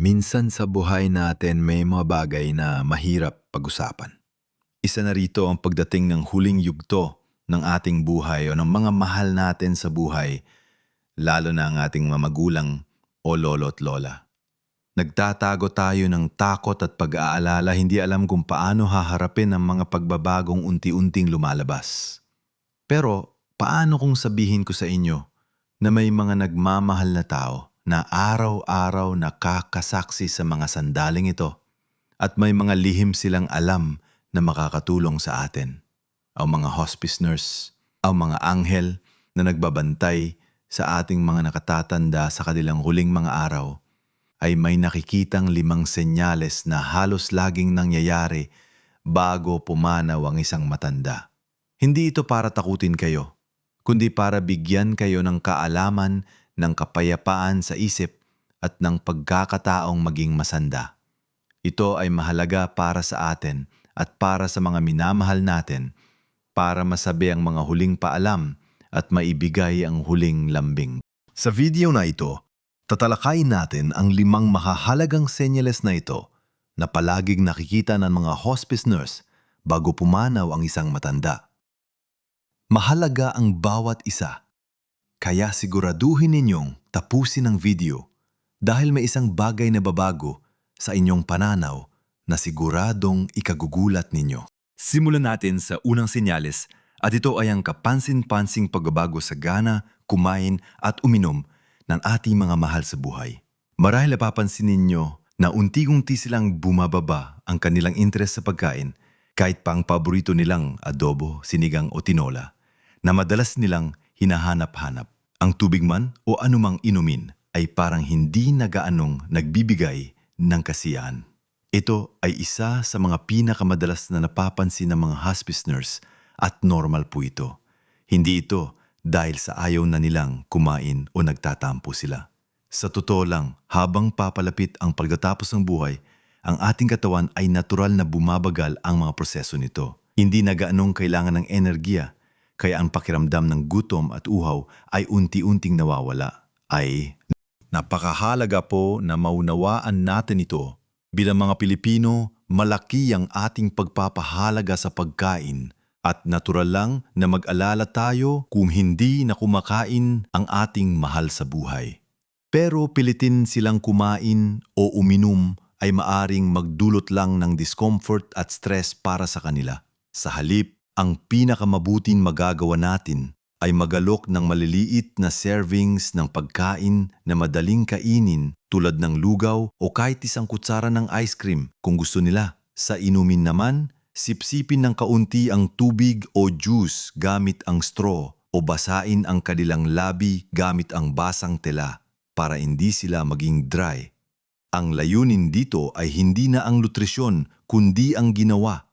Minsan sa buhay natin may mga bagay na mahirap pag-usapan. Isa na rito ang pagdating ng huling yugto ng ating buhay o ng mga mahal natin sa buhay, lalo na ang ating mga magulang o lolo at lola. Nagtatago tayo ng takot at pag-aalala, hindi alam kung paano haharapin ang mga pagbabagong unti-unting lumalabas. Pero paano kung sabihin ko sa inyo na may mga nagmamahal na tao na araw-araw nakakasaksi sa mga sandaling ito at may mga lihim silang alam na makakatulong sa atin. Ang mga hospice nurse, ang mga anghel na nagbabantay sa ating mga nakatatanda sa kanilang huling mga araw ay may nakikitang limang senyales na halos laging nangyayari bago pumanaw ang isang matanda. Hindi ito para takutin kayo, kundi para bigyan kayo ng kaalaman ng kapayapaan sa isip at ng pagkakataong maging masanda. Ito ay mahalaga para sa atin at para sa mga minamahal natin para masabi ang mga huling paalam at maibigay ang huling lambing. Sa video na ito, tatalakayin natin ang limang mahahalagang senyales na ito na palaging nakikita ng mga hospice nurse bago pumanaw ang isang matanda. Mahalaga ang bawat isa kaya siguraduhin ninyong tapusin ang video dahil may isang bagay na babago sa inyong pananaw na siguradong ikagugulat ninyo. Simulan natin sa unang senyales at ito ay ang kapansin-pansing pagbabago sa gana, kumain at uminom ng ating mga mahal sa buhay. Marahil napapansin ninyo na unti-unti silang bumababa ang kanilang interes sa pagkain kahit pa ang paborito nilang adobo, sinigang o tinola na madalas nilang hinahanap-hanap. Ang tubig man o anumang inumin ay parang hindi nagaanong nagbibigay ng kasiyahan. Ito ay isa sa mga pinakamadalas na napapansin ng mga hospice nurse at normal po ito. Hindi ito dahil sa ayaw na nilang kumain o nagtatampo sila. Sa totoo lang, habang papalapit ang pagtatapos ng buhay, ang ating katawan ay natural na bumabagal ang mga proseso nito. Hindi na gaanong kailangan ng enerhiya kaya ang pakiramdam ng gutom at uhaw ay unti-unting nawawala. Ay napakahalaga po na maunawaan natin ito. Bilang mga Pilipino, malaki ang ating pagpapahalaga sa pagkain at natural lang na mag-alala tayo kung hindi na kumakain ang ating mahal sa buhay. Pero pilitin silang kumain o uminom ay maaring magdulot lang ng discomfort at stress para sa kanila. Sa halip, ang pinakamabuting magagawa natin ay magalok ng maliliit na servings ng pagkain na madaling kainin tulad ng lugaw o kahit isang kutsara ng ice cream kung gusto nila. Sa inumin naman, sipsipin ng kaunti ang tubig o juice gamit ang straw o basain ang kanilang labi gamit ang basang tela para hindi sila maging dry. Ang layunin dito ay hindi na ang nutrisyon kundi ang ginawa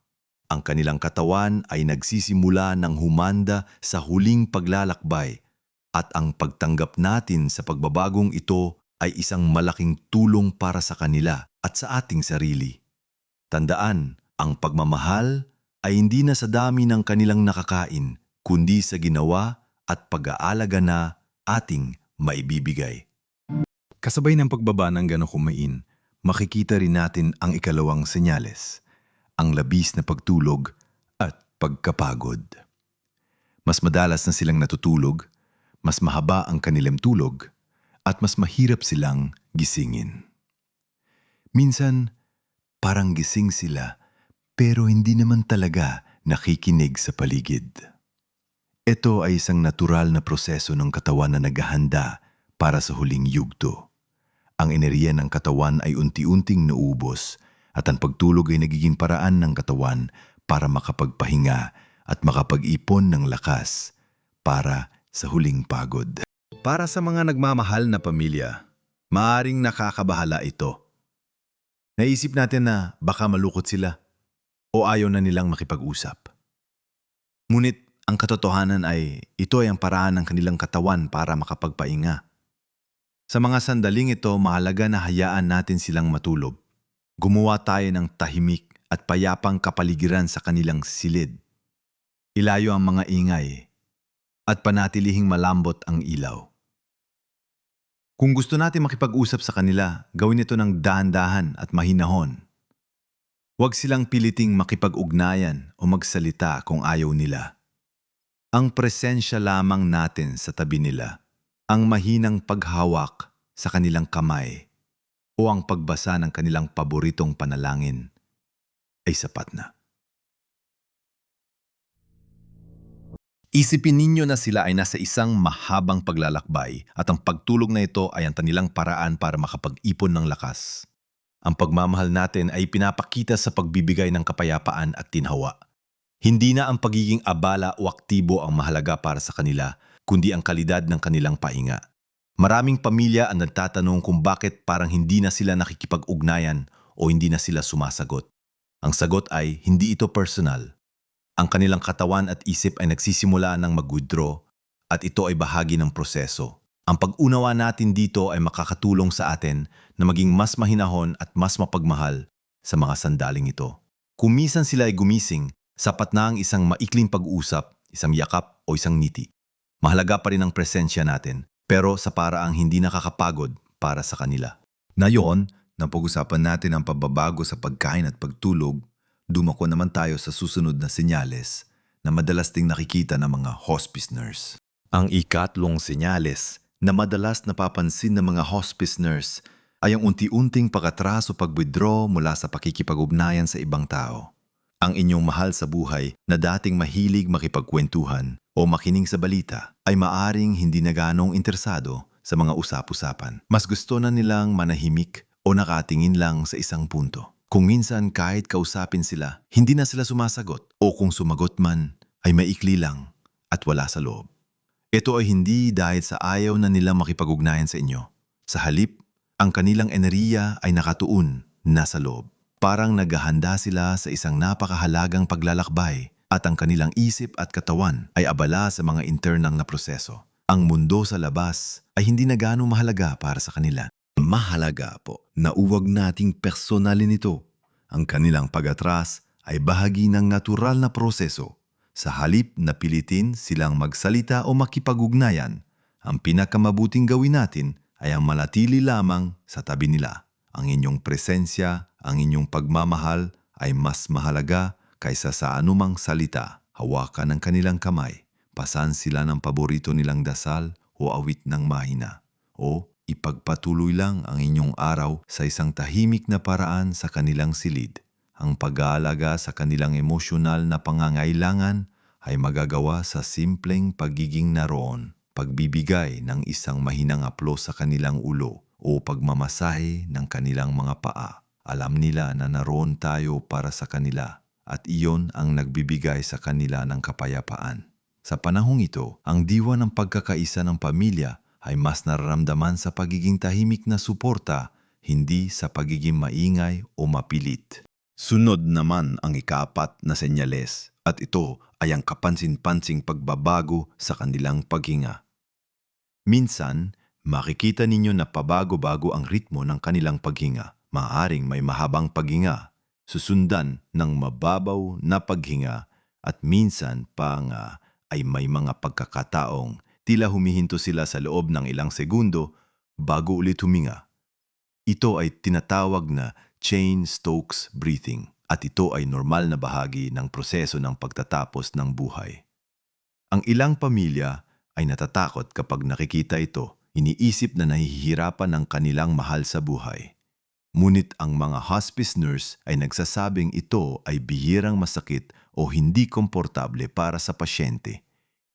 ang kanilang katawan ay nagsisimula ng humanda sa huling paglalakbay at ang pagtanggap natin sa pagbabagong ito ay isang malaking tulong para sa kanila at sa ating sarili. Tandaan, ang pagmamahal ay hindi na sa dami ng kanilang nakakain, kundi sa ginawa at pag-aalaga na ating maibibigay. Kasabay ng pagbaba ng gano'ng kumain, makikita rin natin ang ikalawang senyales – ang labis na pagtulog at pagkapagod. Mas madalas na silang natutulog, mas mahaba ang kanilang tulog, at mas mahirap silang gisingin. Minsan, parang gising sila pero hindi naman talaga nakikinig sa paligid. Ito ay isang natural na proseso ng katawan na naghahanda para sa huling yugto. Ang enerhiya ng katawan ay unti-unting naubos at ang pagtulog ay nagiging paraan ng katawan para makapagpahinga at makapag-ipon ng lakas para sa huling pagod. Para sa mga nagmamahal na pamilya, maaring nakakabahala ito. Naisip natin na baka malukot sila o ayaw na nilang makipag-usap. Ngunit ang katotohanan ay ito ay ang paraan ng kanilang katawan para makapagpahinga. Sa mga sandaling ito, mahalaga na hayaan natin silang matulog Gumawa tayo ng tahimik at payapang kapaligiran sa kanilang silid. Ilayo ang mga ingay at panatilihing malambot ang ilaw. Kung gusto natin makipag-usap sa kanila, gawin ito ng dahan-dahan at mahinahon. Huwag silang piliting makipag-ugnayan o magsalita kung ayaw nila. Ang presensya lamang natin sa tabi nila, ang mahinang paghawak sa kanilang kamay o ang pagbasa ng kanilang paboritong panalangin ay sapat na. Isipin ninyo na sila ay nasa isang mahabang paglalakbay at ang pagtulog na ito ay ang kanilang paraan para makapag-ipon ng lakas. Ang pagmamahal natin ay pinapakita sa pagbibigay ng kapayapaan at tinhawa. Hindi na ang pagiging abala o aktibo ang mahalaga para sa kanila, kundi ang kalidad ng kanilang pahinga. Maraming pamilya ang nagtatanong kung bakit parang hindi na sila nakikipag-ugnayan o hindi na sila sumasagot. Ang sagot ay hindi ito personal. Ang kanilang katawan at isip ay nagsisimula ng mag-withdraw at ito ay bahagi ng proseso. Ang pag-unawa natin dito ay makakatulong sa atin na maging mas mahinahon at mas mapagmahal sa mga sandaling ito. Kung minsan sila ay gumising, sapat na ang isang maikling pag-uusap, isang yakap o isang ngiti. Mahalaga pa rin ang presensya natin, pero sa paraang hindi nakakapagod para sa kanila. Ngayon, napag-usapan natin ang pagbabago sa pagkain at pagtulog, dumako naman tayo sa susunod na senyales na madalas ding nakikita ng mga hospice nurse. Ang ikatlong senyales na madalas napapansin ng mga hospice nurse ay ang unti-unting pag-atras o pag-withdraw mula sa pakikipag-ugnayan sa ibang tao. Ang inyong mahal sa buhay na dating mahilig makipagkwentuhan o makinig sa balita ay maaring hindi na ganong interesado sa mga usap-usapan. Mas gusto na nilang manahimik o nakatingin lang sa isang punto. Kung minsan kahit kausapin sila, hindi na sila sumasagot o kung sumagot man ay maikli lang at wala sa loob. Ito ay hindi dahil sa ayaw na nila makipag-ugnayan sa inyo. Sa halip, ang kanilang enerhiya ay nakatuon nasa loob. Parang naghahanda sila sa isang napakahalagang paglalakbay at ang kanilang isip at katawan ay abala sa mga internang na proseso. Ang mundo sa labas ay hindi na gaano mahalaga para sa kanila. Mahalaga po na uwag nating personalin ito. Ang kanilang pag-atras ay bahagi ng natural na proseso sa halip na pilitin silang magsalita o makipag-ugnayan, ang pinakamabuting gawin natin ay ang manatili lamang sa tabi nila. Ang inyong presensya, ang inyong pagmamahal ay mas mahalaga kaysa sa anumang salita. Hawakan ang kanilang kamay, pasan sila ng paborito nilang dasal o awit ng mahina. O ipagpatuloy lang ang inyong araw sa isang tahimik na paraan sa kanilang silid ang pag-aalaga sa kanilang emosyonal na pangangailangan ay magagawa sa simpleng pagiging naroon, pagbibigay ng isang mahinang aplo sa kanilang ulo o pagmamasahe ng kanilang mga paa. Alam nila na naroon tayo para sa kanila at iyon ang nagbibigay sa kanila ng kapayapaan. Sa panahong ito, ang diwa ng pagkakaisa ng pamilya ay mas nararamdaman sa pagiging tahimik na suporta, hindi sa pagiging maingay o mapilit. Sunod naman ang ikapat na senyales at ito ay ang kapansin-pansing pagbabago sa kanilang paghinga. Minsan, makikita ninyo na pabago-bago ang ritmo ng kanilang paghinga. Maaring may mahabang paghinga, susundan ng mababaw na paghinga at minsan pa nga ay may mga pagkakataong tila humihinto sila sa loob ng ilang segundo bago ulit huminga. Ito ay tinatawag na Chain-Stokes breathing at ito ay normal na bahagi ng proseso ng pagtatapos ng buhay. Ang ilang pamilya ay natatakot kapag nakikita ito, iniisip na nahihirapan ng kanilang mahal sa buhay. Ngunit ang mga hospice nurse ay nagsasabing ito ay bihirang masakit o hindi komportable para sa pasyente.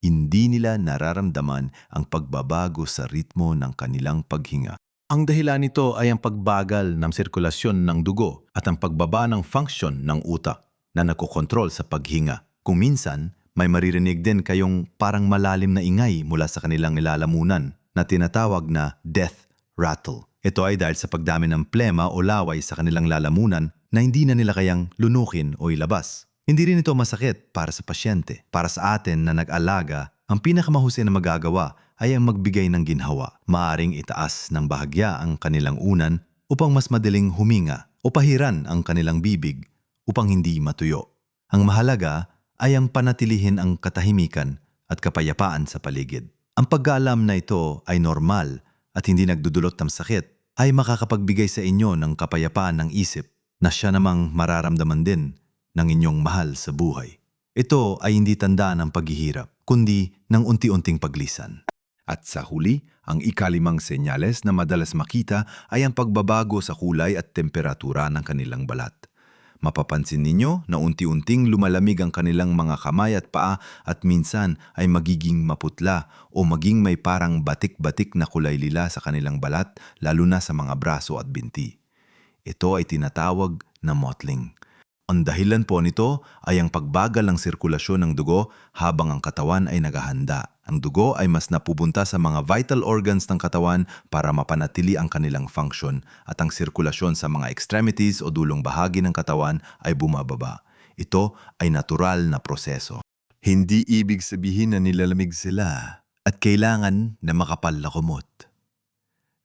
Hindi nila nararamdaman ang pagbabago sa ritmo ng kanilang paghinga. Ang dahilan nito ay ang pagbagal ng sirkulasyon ng dugo at ang pagbaba ng function ng utak na nakokontrol sa paghinga. Kung minsan, may maririnig din kayong parang malalim na ingay mula sa kanilang ilalamunan na tinatawag na death rattle. Ito ay dahil sa pagdami ng plema o laway sa kanilang lalamunan na hindi na nila kayang lunukin o ilabas. Hindi rin ito masakit para sa pasyente. Para sa atin na nag-alaga, ang pinakamahusay na magagawa ay ang magbigay ng ginhawa. Maaring itaas ng bahagya ang kanilang unan upang mas madaling huminga o pahiran ang kanilang bibig upang hindi matuyo. Ang mahalaga ay ang panatilihin ang katahimikan at kapayapaan sa paligid. Ang pag-aalam na ito ay normal at hindi nagdudulot ng sakit ay makakapagbigay sa inyo ng kapayapaan ng isip na siya namang mararamdaman din ng inyong mahal sa buhay. Ito ay hindi tanda ng paghihirap, kundi ng unti-unting paglisan. At sa huli, ang ikalimang senyales na madalas makita ay ang pagbabago sa kulay at temperatura ng kanilang balat. Mapapansin ninyo na unti-unting lumalamig ang kanilang mga kamay at paa at minsan ay magiging maputla o maging may parang batik-batik na kulay lila sa kanilang balat lalo na sa mga braso at binti. Ito ay tinatawag na mottling. Ang dahilan po nito ay ang pagbagal ng sirkulasyon ng dugo habang ang katawan ay naghahanda. Ang dugo ay mas napupunta sa mga vital organs ng katawan para mapanatili ang kanilang function at ang sirkulasyon sa mga extremities o dulong bahagi ng katawan ay bumababa. Ito ay natural na proseso. Hindi ibig sabihin na nilalamig sila at kailangan na makapal na kumot.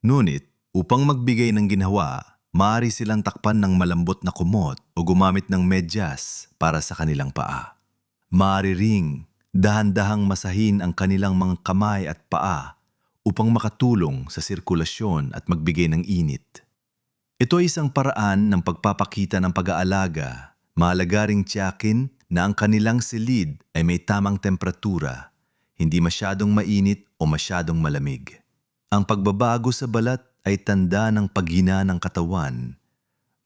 Ngunit, upang magbigay ng ginhawa, maaari silang takpan ng malambot na kumot o gumamit ng medyas para sa kanilang paa. Maaari ring dahan-dahang masahin ang kanilang mga kamay at paa upang makatulong sa sirkulasyon at magbigay ng init. Ito ay isang paraan ng pagpapakita ng pag-aalaga. Mahalaga ring tiyakin na ang kanilang silid ay may tamang temperatura, hindi masyadong mainit o masyadong malamig. Ang pagbabago sa balat ay tanda ng paghina ng katawan.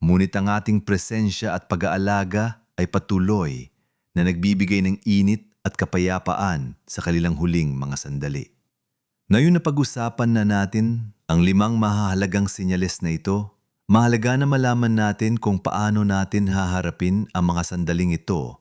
Ngunit ang ating presensya at pag-aalaga ay patuloy na nagbibigay ng init at kapayapaan sa kanilang huling mga sandali. Ngayon na pag-usapan na natin ang limang mahalagang senyales na ito, mahalaga na malaman natin kung paano natin haharapin ang mga sandaling ito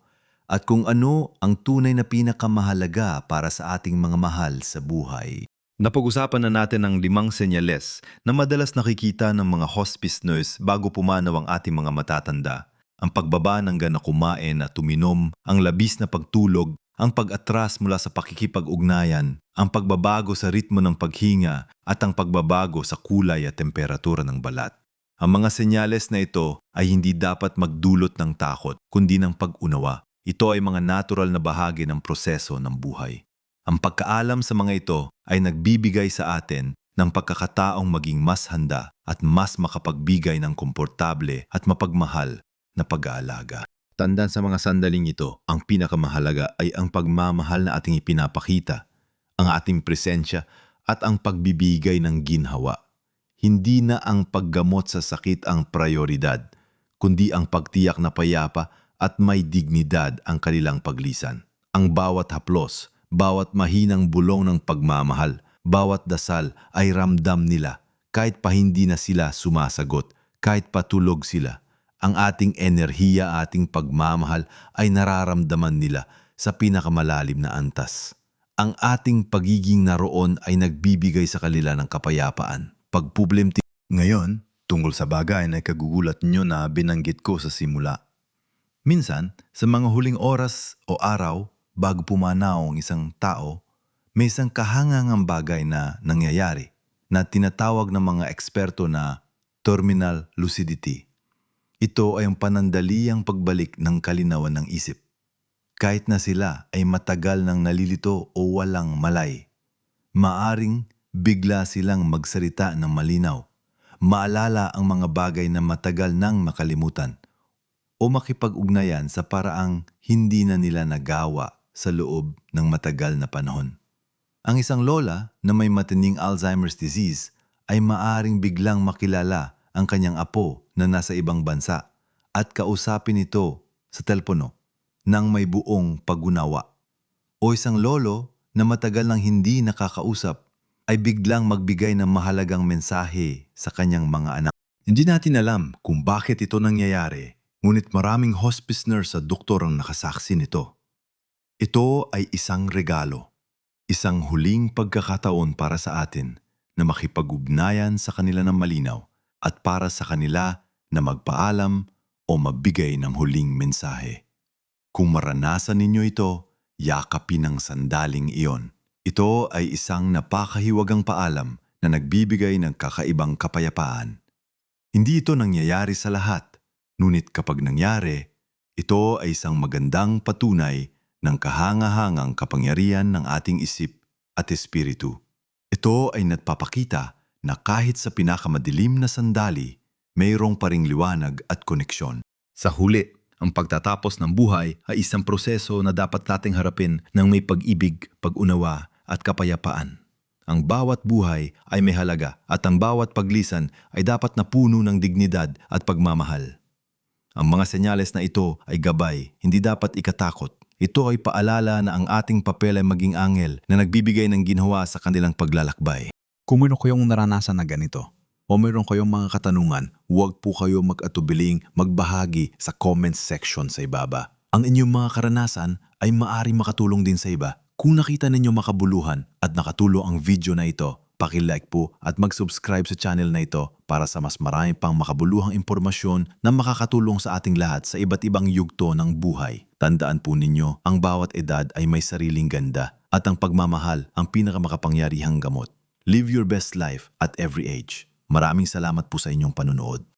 at kung ano ang tunay na pinakamahalaga para sa ating mga mahal sa buhay. Napag-usapan na natin ang limang senyales na madalas nakikita ng mga hospice nurse bago pumanaw ang ating mga matatanda. Ang pagbaba ng gana kumain at tuminom, ang labis na pagtulog, ang pag-atras mula sa pakikipag-ugnayan, ang pagbabago sa ritmo ng paghinga at ang pagbabago sa kulay at temperatura ng balat. Ang mga senyales na ito ay hindi dapat magdulot ng takot, kundi ng pag-unawa. Ito ay mga natural na bahagi ng proseso ng buhay. Ang pagkaalam sa mga ito ay nagbibigay sa atin ng pagkakataong maging mas handa at mas makapagbigay ng komportable at mapagmahal na pag-aalaga. Tandaan sa mga sandaling ito, ang pinakamahalaga ay ang pagmamahal na ating ipinapakita, ang ating presensya at ang pagbibigay ng ginhawa. Hindi na ang paggamot sa sakit ang prioridad, kundi ang pagtiyak na payapa at may dignidad ang kanilang paglisan. Ang bawat haplos, bawat mahinang bulong ng pagmamahal, bawat dasal ay ramdam nila kahit pa hindi na sila sumasagot, kahit patulog sila ang ating enerhiya, ating pagmamahal ay nararamdaman nila sa pinakamalalim na antas. Ang ating pagiging naroon ay nagbibigay sa kanila ng kapayapaan. Pagpublimti ngayon, tungkol sa bagay na kagugulat nyo na binanggit ko sa simula. Minsan, sa mga huling oras o araw bago pumanaw ang isang tao, may isang kahangangang bagay na nangyayari na tinatawag ng mga eksperto na terminal lucidity. Ito ay ang panandaliang pagbalik ng kalinawan ng isip. Kahit na sila ay matagal nang nalilito o walang malay, maaring bigla silang magsalita ng malinaw, maalala ang mga bagay na matagal nang makalimutan, o makipag-ugnayan sa paraang hindi na nila nagawa sa loob ng matagal na panahon. Ang isang lola na may matinding Alzheimer's disease ay maaring biglang makilala ang kanyang apo na nasa ibang bansa at kausapin ito sa telepono nang may buong pagunawa. O isang lolo na matagal nang hindi nakakausap ay biglang magbigay ng mahalagang mensahe sa kanyang mga anak. Hindi natin alam kung bakit ito nangyayari, ngunit maraming hospice nurse at doktor ang nakasaksi nito. Ito ay isang regalo, isang huling pagkakataon para sa atin na makipag-ugnayan sa kanila ng malinaw at para sa kanila na magpaalam o magbigay ng huling mensahe. Kung maranasan ninyo ito, yakapin ang sandaling iyon. Ito ay isang napakahiwagang paalam na nagbibigay ng kakaibang kapayapaan. Hindi ito nangyayari sa lahat, ngunit kapag nangyari, ito ay isang magandang patunay ng kahangahangang kapangyarihan ng ating isip at espiritu. Ito ay nagpapakita na kahit sa pinakamadilim na sandali, mayroong paring liwanag at koneksyon. Sa huli, ang pagtatapos ng buhay ay isang proseso na dapat nating harapin ng may pag-ibig, pag-unawa at kapayapaan. Ang bawat buhay ay may halaga at ang bawat paglisan ay dapat na puno ng dignidad at pagmamahal. Ang mga senyales na ito ay gabay, hindi dapat ikatakot. Ito ay paalala na ang ating papel ay maging angel na nagbibigay ng ginhawa sa kanilang paglalakbay. Kung meron kayong naranasan na ganito, o meron kayong mga katanungan, huwag po kayo mag-atubiling magbahagi sa comment section sa ibaba. Ang inyong mga karanasan ay maari makatulong din sa iba. Kung nakita ninyo makabuluhan at nakatulong ang video na ito, pakilike po at mag-subscribe sa channel na ito para sa mas marami pang makabuluhang impormasyon na makakatulong sa ating lahat sa iba't ibang yugto ng buhay. Tandaan po ninyo, ang bawat edad ay may sariling ganda at ang pagmamahal ang pinakamakapangyarihang gamot. Live your best life at every age. Maraming salamat po sa inyong panunood.